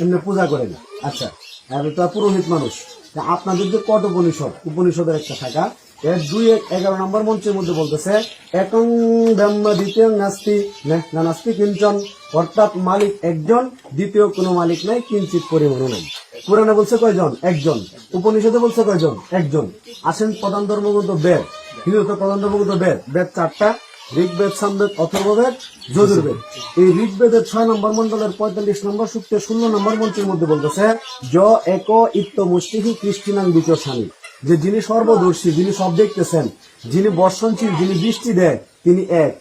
এমনি পূজা করেন আচ্ছা তো পুরোহিত মানুষ। আপনাদের যে কট উপনিষদ উপনিষদের একটা থাকা এর দুই এগারো নম্বর মঞ্চের মধ্যে বলতেছে, একং ব্রহ্ম দ্বিতীয় নাস্তি না নাস্তি, কিঞ্চন। অর্থাৎ মালিক একজন, দ্বিতীয় কোনো মালিক নাই কিঞ্চিত পরিমাণ নাই। পুরাণে বলছে কয়জন? একজন। উপনিষদে বলছে কয়জন? একজন। আসেন প্রধান ধর্মগ্রন্থ বেদ। হিন্দুত্ব প্রধান ধর্মগ্রন্থ বেদ। বেদ চারটা। ঋগ্বেদ, সামবেদ, অথর্ববেদ, যজুর্বেদ। এই ঋগ্বেদের ছয় নম্বর মন্ডলের পঁয়তাল্লিশ নম্বর সূত্রে ষোলো নম্বর মন্ত্রের মধ্যে বলতেছে, য, এক, ইত্ত, মুষ্টিহি কৃষ্টিনাং দ্বিতীয় স্বামী যে যিনি সর্বদর্শী, যিনি সব দেখতেছেন, যিনি বর্ষণশীল, যিনি বৃষ্টি দেয়, তিনি এক।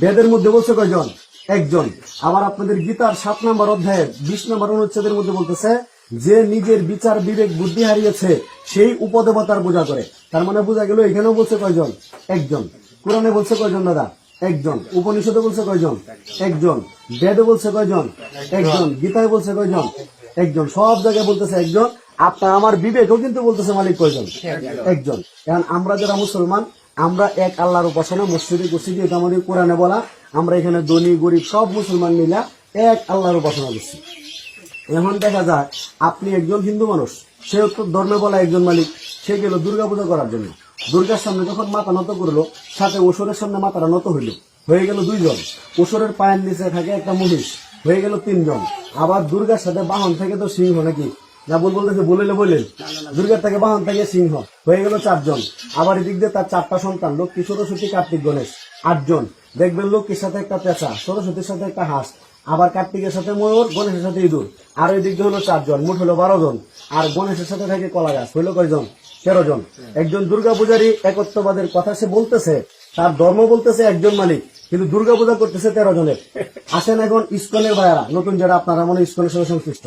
বেদের মধ্যে বলছে কয়জন? একজন। আবার আপনাদের গীতার সাত নম্বর অধ্যায়ের বিশ নম্বর অনুচ্ছেদের মধ্যে বলতেছে, যে নিজের বিচার বিবেক বুদ্ধি হারিয়েছে, সেই উপদেবতার বোঝা করে। তার মানে বোঝা গেল এখানেও বলছে কয়জন? একজন। কোরআনে বলছে কয়জন দাদা? একজন। উপনিষদে বলছে কয়জন? একজন। বেদে বলছে কয়জন? একজন। গীতায় বলছে কয়জন? একজন। সব জায়গায় বলতেছে একজন। আপনার আমার বিবেকও কিন্তু বলতেছে মালিক কয়জন? একজন। কারণ আমরা যারা মুসলমান, আমরা এক আল্লাহর উপাসনা, মসজিদে এটা আমাদের কোরআনে বলা, আমরা এখানে ধনী, গরিব সব মুসলমান মিলা এক আল্লাহর উপাসনা করছি। এখন দেখা যায়, আপনি একজন হিন্দু মানুষ, সে ধর্মে বলা একজন মালিক, সে গেল দুর্গা পূজা করার জন্য। দুর্গার সামনে যখন মাথা নত করল, সাথে ওসরের সামনে মাথাটা নত হইল। হয়ে গেল দুইজন। ওসরের পায়ের নিচে থাকে একটা মহিষ। হয়ে গেল তিনজন। আবার দুর্গার সাথে বাহন থেকে তো সিংহ নাকি? না বল বলতেছে বলিলে বললেন দুর্গার থেকে বাহন, থেকে সিংহ। হয়ে গেল চারজন। আবার এদিক দিয়ে তার চারটা সন্তান, লক্ষ্মী, সরস্বতী, কার্তিক, গণেশ, আটজন। দেখবেন লক্ষ্মীর সাথে একটা পেঁচা, সরস্বতীর সাথে একটা হাঁস, আবার কার্তিকের সাথে ময়ূর, গণেশের সাথে ইঁদুর। আর ওই দিক দিয়ে হলো চারজন, মোট হলো বারো জন। আর গণেশের সাথে থাকে কলা গাছ। হইল কয়জন? তেরো জন। একজন দুর্গা পূজারী একত্ববাদের কথা সে বলতেছে, তার ধর্ম বলতেছে একজন মালিক, কিন্তু দুর্গা পূজা করতেছে তেরো জনের। আসেন এখন ইস্কনের ভাইয়ারা, নতুন যারা আপনারা মনে ইস্কনের সঙ্গে সংশ্লিষ্ট।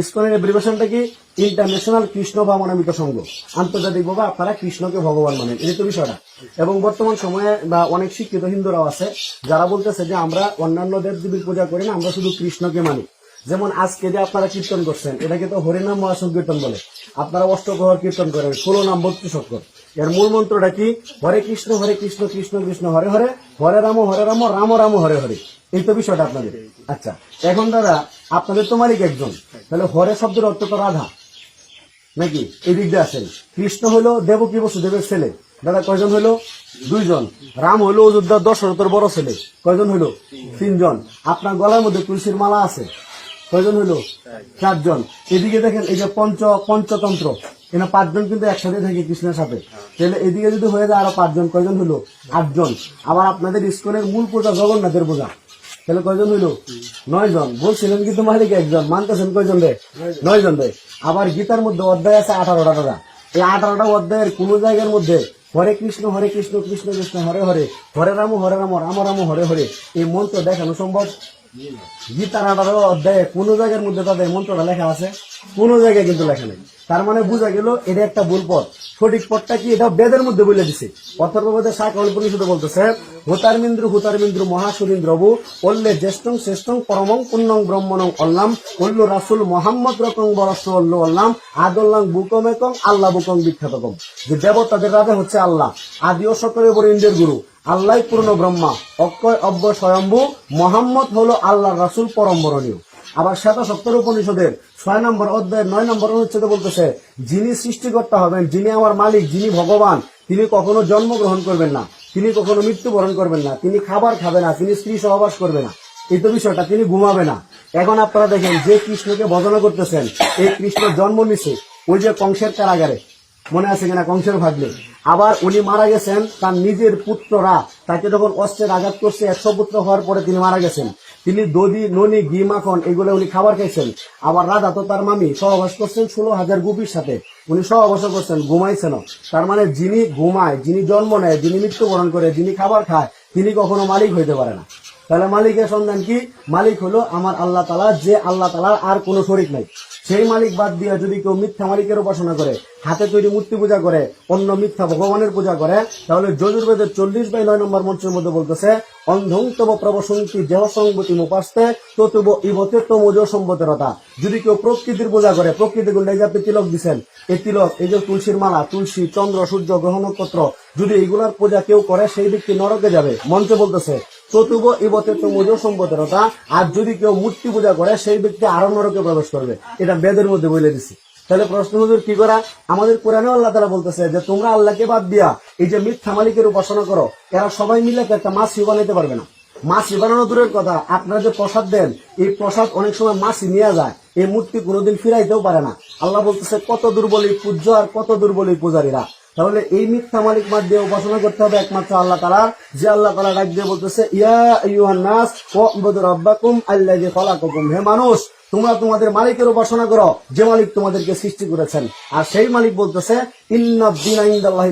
ইস্কনের এব্রিভেশনটা কি? ইন্টারন্যাশনাল কৃষ্ণ ভাবনামিত সংঘ আন্তর্জাতিক ভাবে আপনারা কৃষ্ণকে ভগবান মানেন, এই তো বিষয়টা। এবং বর্তমান সময়ে, বা অনেক শিক্ষিত হিন্দুরাও আছে, যারা বলতেছে যে আমরা অন্যান্য দেব দেবীর পূজা করি না, আমরা শুধু কৃষ্ণকে মানি। যেমন আজকে যে আপনারা কীর্তন করছেন, এটাকে তো হরিনাম মহাসংকীর্তন বলে। আপনারা অষ্টপ্রহর কীর্তন করেন, ষোলো নাম বত্রিশ অক্ষর। এর মূল মন্ত্রটা কি? হরে কৃষ্ণ হরে কৃষ্ণ কৃষ্ণ কৃষ্ণ, হরে হরে হরে রাম হরে রাম রাম রাম, হরে হরে। এই তো বিষয়টা আপনাদের। আচ্ছা এখন দাদা, আপনাদের তো মালিক একজন। তাহলে হরে শব্দের অর্থ তো রাধা। নাকি? এই দিক দিয়ে আসেন। কৃষ্ণ হলো দেবকী বসুদেবের ছেলে। দাদা, কয়জন হলো? দুইজন। রাম হলো অযোধ্যার দশ দশরথের বড় ছেলে। কয়জন হলো? তিনজন। আপনার গলার মধ্যে তুলসীর মালা আছে। কয়জন হলো চারজন। এদিকে দেখেন, এই যে পঞ্চ, পঞ্চতন্ত্র। এখানে পাঁচজন কিন্তু একসাথে থাকে কৃষ্ণের সাথে। তাহলে এদিকে যদি হয়ে যায় আরও পাঁচজন, কয়জন হলো আটজন। আবার আপনাদের ইস্কনের মূল পূজা জগন্নাথের পূজা তাহলে কয়জন হইল? নয় জন বলছিলেন কিন্তু মালিক একজন। মানতেছেন কয়জন রে? নয় জন রে। আবার গীতার মধ্যে অধ্যায় আছে আঠারোটা টাকা এই আঠারোটা অধ্যায়ের কোন জায়গার মধ্যে হরে কৃষ্ণ হরে কৃষ্ণ কৃষ্ণ কৃষ্ণ, হরে হরে হরে রাম হরে রাম রাম রাম, হরে হরে এই মন্ত্র দেখানো সম্ভব? গীতার আঠারো অধ্যায়ে কোন জায়গার মধ্যে তাদের মন্ত্রটা লেখা আছে, কোন জায়গায় কিন্তু লেখা নেই। তার মানে বোঝা গেল এটা একটা ভুল পথ। সঠিক পথটা কি? এটা বেদের মধ্যে বলে দিছে। অথর্ববেদের শাখা উপনিষদে বলতেছে হুতারমিন্দ্র হুতারমিন্দ্র মহাসুরিন্দ্রবু অল্লে জ্যেষ্ঠং শ্রেষ্ঠং পরমং পুণ্যং ব্রহ্মণং অল্লাম, অল্ল রাসুল মোহাম্মদ রকং বরস অল্ল অল্লাম, আদল্লাং বুকমেকং আল্লাহ বুকং বিখ্যাতকম। যে দেবতাদের রাজা হচ্ছে আল্লাহ, আদিও ও সকলে বড় ইন্দ্রের গুরু। আল্লাহ পূর্ণ ব্রহ্মা। অক্ষয়, অব্য, স্বয়ম্ভু, মোহাম্মদ হলো আল্লাহ রাসুল পরম্বরণীয়। আবার শ্বেত সত্তর উপনিষদের ছয় নম্বর অধ্যায়ের নয় নম্বর অনুচ্ছেদে বলতেছে, যিনি সৃষ্টিকর্তা হবেন, যিনি আমার মালিক, যিনি ভগবান, তিনি কখনো জন্মগ্রহণ করবেন না, তিনি কখনো মৃত্যুবরণ করবেন না, তিনি খাবার খাবে না, তিনি স্ত্রী সহবাস করবে না। এই তো বিষয়টা, তিনি ঘুমাবে না। এখন আপনারা দেখেন যে কৃষ্ণকে ভজনা করতেছেন, এই কৃষ্ণ জন্ম নিছে, ওই যে কংসের কারাগারে। মনে আছে কিনা কংসের ভাগ্নে আবার উনি মারা গেছেন তার নিজের পুত্ররা। তাকে যখন অস্ত্রের আঘাত করছে একশো পুত্র হওয়ার পরে তিনি মারা গেছেন। তিনি দধি, ননি, ঘি, মাখন, এগুলো উনি খাবার খাইছেন। আবার রাধা তো তার মামি, সহবাস করছেন ষোলো হাজার গুপির সাথে। উনি সহবাস করছেন, ঘুমাইছেন তার মানে যিনি ঘুমায়, যিনি জন্ম নেয়, যিনি মৃত্যুবরণ করে, যিনি খাবার খায়, তিনি কখনো মালিক হইতে পারে না। তাহলে মালিকের সন্ধান কি? মালিক হলো আমার আল্লাহ তালা যে আল্লাহ তালার আর কোনো শরিক নাই। সেই মালিক বাদ দিয়ে যদি কেউ মিথ্যা মালিকের উপাসনা করে, হাতে তৈরি মূর্তি পূজা করে, অন্য মিথ্যা ভগবানের পূজা করে, তাহলে যজুর্বেদের চল্লিশ বাই নয় নম্বর মঞ্চের মধ্যে বলতেছে, অন্ধং তব প্রবসন্তি দেহ সংগতি মুপাস্তে ততুব ইবতে তমজ সম্বতেরতা। যদি কেউ প্রকৃতির পূজা করে, প্রকৃতি গুলো আপনি তিলক দিচ্ছেন এই তিলক, এই যে তুলসীর মালা, তুলসী, চন্দ্র, সূর্য, গ্রহ নক্ষত্র, যদি এইগুলার পূজা কেউ করে, সেই ব্যক্তি নরকে যাবে। মঞ্চে বলতেছে চতুব ইবতে তমুজ সম্পদেরতা আর যদি কেউ মূর্তি পূজা করে, সেই ব্যক্তি আরও নরকে প্রবেশ করবে। এটা বেদের মধ্যে বলে দিছি। তাহলে প্রশ্ন, হুজুর, কি করা? আমাদের কোরআনে আল্লাহ তারা বলতেছে যে, তোমরা আল্লাহকে বাদ দিয়া এই যে মিথ্যা মালিকের উপাসনা করো, এরা সবাই মিলে একটা মাছ বানাইতে পারবে না। মাছি বানানো দূরের কথা, আপনারা যে প্রসাদ দেন, এই প্রসাদ অনেক সময় মাছি নিয়ে যায়। এই মূর্তি কোনোদিন ফিরাইতেও পারে না। আল্লাহ বলতেছে, কত দুর্বল এই পূজ্য আর কত দুর্বল এই পূজারীরা। তাহলে এই মিথ্যা মালিক মাঠ দিয়ে উপাসনা করতে হবে একমাত্র আল্লাহ তালা যে আল্লাহ তালা ডাক দিয়ে বলতেছে, ইয়া ফলাকুম হে মানুষ, তোমরা তোমাদের মালিকের উপাসনা করো, যে মালিক তোমাদেরকে সৃষ্টি করেছেন। আর সেই মালিক বলতেছে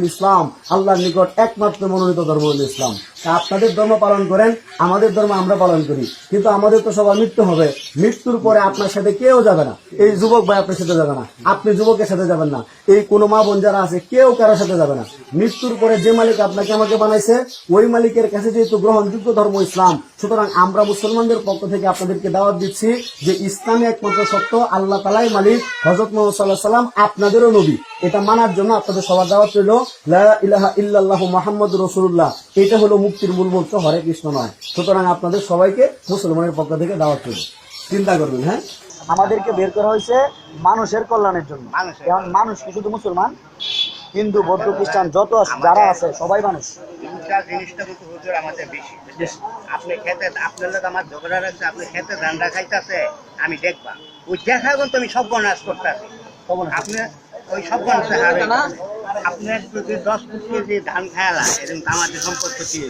ইসলাম, আল্লাহর নিকট একমাত্র মনোনীত ধর্ম হল ইসলাম। আপনাদের ধর্ম পালন করেন, আমাদের ধর্ম আমরা পালন করি। কিন্তু আমাদের তো সবার মৃত্যু হবে। মৃত্যুর পরে আপনার সাথে কেউ যাবে না। এই যুবক ভাই আপনার সাথে যাবে না। আপনি যুবকের সাথে যাবেন না। এই কোনো মা বোন যারা আছে, কেউ কারোর সাথে যাবে না। মৃত্যুর পরে যে মালিক আপনাকে আমাকে বানাইছে, ওই মালিকের কাছে যেহেতু গ্রহণযোগ্য ধর্ম ইসলাম, সুতরাং আমরা মুসলমানদের পক্ষ থেকে আপনাদেরকে দাওয়াত দিচ্ছি যে ইসলামী একমাত্র সত্য, আল্লাহ তালাই মালিক হজরত মোহাম্মদ সাল্লাহ সাল্লাম আপনাদেরও নবী। এটা মানার জন্য আপনাদের সবার দাওয়াত রইল লা ইলাহা ইল্লাল্লাহ মোহাম্মদ রসুল্লাহ এটা হলো মুক্তির মূল মন্ত্র হরে কৃষ্ণ নয়। সুতরাং আপনাদের সবাইকে মুসলমানের পক্ষ থেকে দাওয়াত রইল। চিন্তা করবেন হ্যাঁ? আমাদেরকে বের করা হয়েছে মানুষের কল্যাণের জন্য। এখন মানুষ কি শুধু মুসলমান? হিন্দু বৌদ্ধ খ্রিস্টান যত যারা আছে সবাই মানুষ। তিনটা জিনিসটা কিন্তু হুজুর আমাদের বেশি। আপনি খেতে আপনার লোক আমার ঝগড়া রাখছে আপনি খেতে ধানটা খাইতেছে আমি দেখবা। ওই দেখা কিন্তু আমি সব গণাজ করতেছি। আপনি ওই সব হারে আপনার দশ কেজি ধান সম্পর্ক কি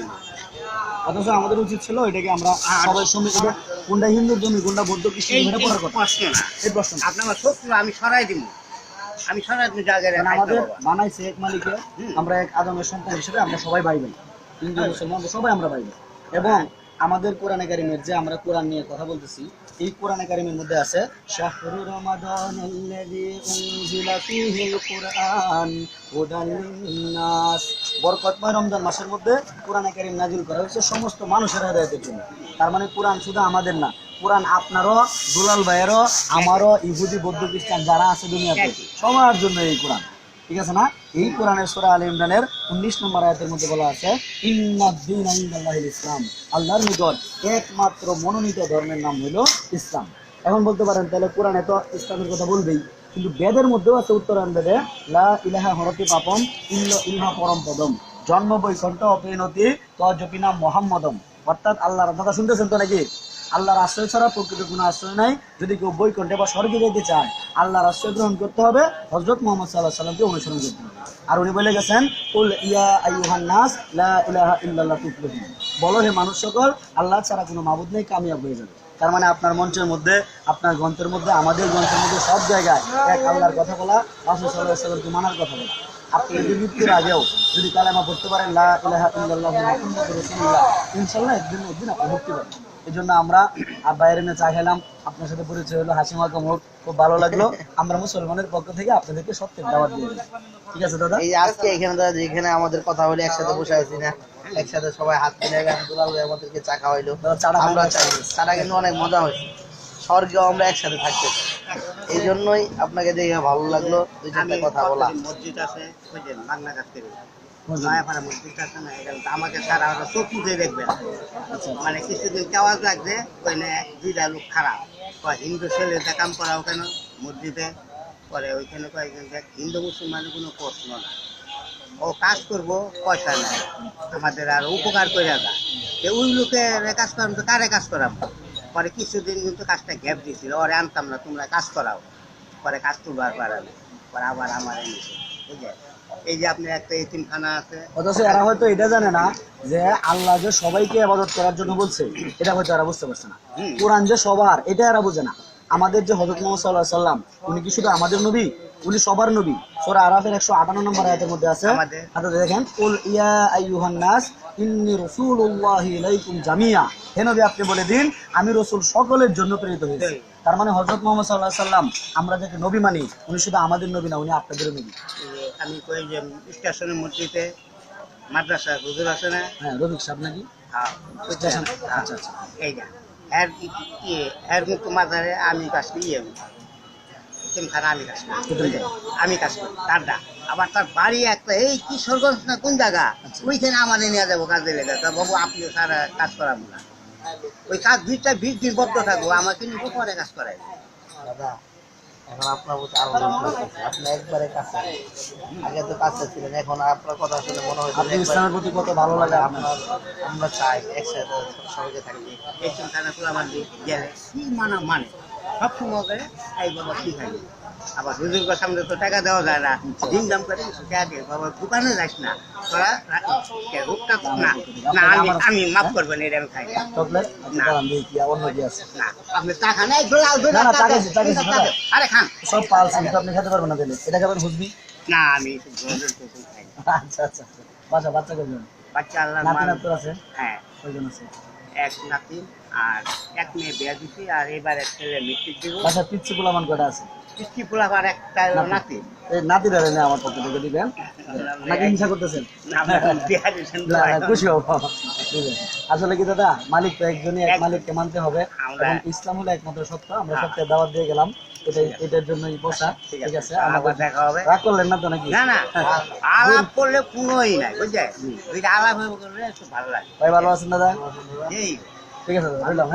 অথচ আমাদের উচিত ছিল এটাকে আমরা সবাই সমিতি কোনটা হিন্দুর জমি কোনটা বৌদ্ধ প্রশ্ন না এই প্রশ্ন না। আপনি আমার শত্রু আমি সরাই দিব। আমি সরাই দিব জায়গায় আমাদের বানাইছে এক মালিকে। আমরা এক আদমের সন্তান হিসেবে আমরা সবাই ভাই ভাই হিন্দু মুসলমান সবাই আমরা ভাই এবং আমাদের কোরআনে কারিমের যে আমরা কোরআন নিয়ে কথা বলতেছি, এই কোরআনে কারিমের মধ্যে আছে, শাহরু বরকতময় রমজান মাসের মধ্যে কোরআনে কারিম নাজিল করা হয়েছে সমস্ত মানুষের হেদায়েতের জন্য। তার মানে কোরআন শুধু আমাদের না, কোরআন আপনারও, দুলাল ভাইয়েরও, আমারও ইহুদি, বৌদ্ধ খ্রিস্টান যারা আছে দুনিয়াতে, সবার জন্য এই কোরআন। ঠিক আছে না? এই কোরআনের সূরা আল ইমরানের উনিশ নম্বর আয়াতের মধ্যে বলা আছে ইসলাম। আল্লাহর নিকট একমাত্র মনোনীত ধর্মের নাম হলো ইসলাম। এখন বলতে পারেন, তাহলে কোরআনে তো ইসলামের কথা বলবেই, কিন্তু বেদের মধ্যেও আছে উত্তরায়ণ বেদে, লা ইলাহা হরতি পাপম ইল্ল ইহা পরম পদম। জন্ম বৈকণ্ঠ অপরিণতি তজপি নাম মোহাম্মদম। অর্থাৎ আল্লাহর কথা শুনতেছেন তো নাকি? আল্লাহর আশ্রয় ছাড়া প্রকৃত কোনো আশ্রয় নাই। যদি কেউ বৈকুণ্ঠে বা স্বর্গে যেতে চায়, আল্লাহর আশ্রয় গ্রহণ করতে হবে হজরত মোহাম্মদ সাল্লাহ সাল্লামকে অনুসরণ করতে হবে। আর উনি বলে গেছেন উল ইয়া আইয়ুহান নাস, লা ইলাহা বলো, হে মানুষ সকল, আল্লাহ ছাড়া কোনো মাবুদ নেই, কামিয়াব হয়ে যাবে। তার মানে আপনার মঞ্চের মধ্যে, আপনার গ্রন্থের মধ্যে, আমাদের গ্রন্থের মধ্যে সব জায়গায় এক আল্লাহর কথা বলা, রাসূল আলাইহি সাল্লামকে মানার কথা বলা। আপনি মৃত্যুর আগেও যদি কালেমা পড়তে পারেন, লা ইলাহা একদিন একদিন আপনি মুক্তি পাবেন। এই জন্য আমরা আর বাইরে নিয়ে চা খেলাম। আপনার সাথে পরিচয় হলো হাসি মাখা মুখ খুব ভালো লাগল। আমরা মুসলমানের পক্ষ থেকে আপনাদেরকে সত্যের দাওয়াত দিয়ে দিই ঠিক আছে দাদা? এই আজকে এখানে দাদা যেখানে আমাদের কথা বলে একসাথে বসে আছি না। একসাথে সবাই হাত মিলে গান দুলাল ভাই আমাদেরকে চা খাওয়াইলো। আমরা খাই চা- চাটা কিন্তু অনেক মজা হয়েছে। স্বর্গেও আমরা একসাথে থাকতে চাই। এই জন্যই আপনাকে দেখে ভালো লাগল। দুই চারটা কথা বলা। মসজিদ আছে? ওই যে বাংলা কাছ থেকে। দেখবে মানে কিছুদিন কেওয়াজ খারাপ। হিন্দু কাম করাও কেন মসজিদে, পরে ওইখানে হিন্দু মুসলমানের কোনো প্রশ্ন না। ও কাজ করব, পয়সা নেয় আমাদের আর উপকার করে যে। ওই লোকের কাজ করাম তো কারে কাজ করাম? পরে কিছুদিন কিন্তু কাজটা গ্যাপ দিয়েছিল ওরে আনতাম না, তোমরা কাজ করাও। পরে কাজ তুলবার পারাবে পরে আবার আমার এনেছে। বুঝলে? এই যে আপনি একটা এতিমখানা আছে। অথচ এরা হয়তো এটা জানে না যে আল্লাহ যে সবাইকে আবাদত করার জন্য বলছে এটা হয়তো এরা বুঝতে পারছে না। কোরআন যে সবার এটা এরা বুঝে না। আমাদের যে হজরত মোহাম্মদ সাল্লাহ সাল্লাম উনি কি শুধু আমাদের নবী? উনি সবার নবী। সোরা আরাফের একশো আটান্ন নম্বর আয়াতের মধ্যে আছে। হাতে দেখেন কুল ইয়া আইয়ুহান নাস ইন্নি রাসূলুল্লাহি ইলাইকুম জামিয়া। হে নবী আপনি বলে দিন আমি রসুল সকলের জন্য প্রেরিত হয়েছি। তার মানে হজরত মোহাম্মদ সাল্লাম আমরা যাকে নবী মানি উনি শুধু আমাদের নবী না উনি আপনাদের নবী। আমি কই যে স্টেশনের মসজিদে মাদ্রাসা হুজুর আছে না? হ্যাঁ রবিক সাহেব নাকি? হ্যাঁ, আচ্ছা আচ্ছা এইটা এর ইয়ে এর আমি কাজ করি এতিমখানা আমি কাজ করি। আমি কাজ করি তার দা আবার তার বাড়ি একটা এই কিশোরগঞ্জ না কোন জায়গা? ওইখানে আমাদের নিয়ে যাব কাজে লেগে বাবু আপনি স্যার কাজ করাবো না। ওই কাজ দুইটা বিশ দিন বদ্ধ থাকব আমাকে নিয়ে পরে কাজ করাই দাদা এখন আপনার প্রতি আরও বিশ্বাস আপনি একবারে কাছে আগে তো কাছে ছিলেন এখন আপনার কথা শুনে মনে হয় আপনি ইসলামের প্রতি কত ভালো লাগে আপনার আমরা চাই একসাথে সবাইকে থাকতে এই সন্তানে পোলাবার দিয়ে গেলে কি মানা মানে সব সময় করে এই বাবা কি খাই? আবার হুজুরকে সামনে তো টাকা দেওয়া যায় না। দিন দাম করে টাকা দিয়ে বাবা দোকানে যাস না। তোরা কে না। না আমি আমি মাফ করবেন এটা আমি খাই না। না। না আপনি না, না, খাইছি, দোলাও দাদা। আরে খান। সব পালছি আপনি খেতে পারবেন না দিলে এটা খাবেন হুজবি না আমি না। আচ্ছা আচ্ছা। বাসা বাচ্চা করবেন বাচ্চা আল্লাহ নাতি নাত্তর আছে? হ্যাঁ। কয়জন আছে? এক নাতি আর এক মেয়ে বিয়া দিছি আর এবার এক ছেলে দিব। বাসা পিচ্ছি পোলামান কয়টা আছে? পোলাবার একটা নাতি। এই নাতি না আমার পক্ষ থেকে দিবেন? নাকি হিংসা করতেছেন। খুশি হব। আসলে কি দাদা মালিক তো একজনই এক মালিককে মানতে হবে। এবং ইসলাম হলো একমাত্র সত্য আমরা সত্যের দাওয়াত দিয়ে গেলাম। এটাই এটার জন্যই বসা ঠিক আছে। আবার দেখা হবে। রাগ করলেন না তো নাকি? না না আলাপ করলে কোনোই নাই বুঝলে? করলে ভালো লাগে। ভাই ভালো আছেন দাদা? এই ঠিক আছে দাদা রইলাম হ্যাঁ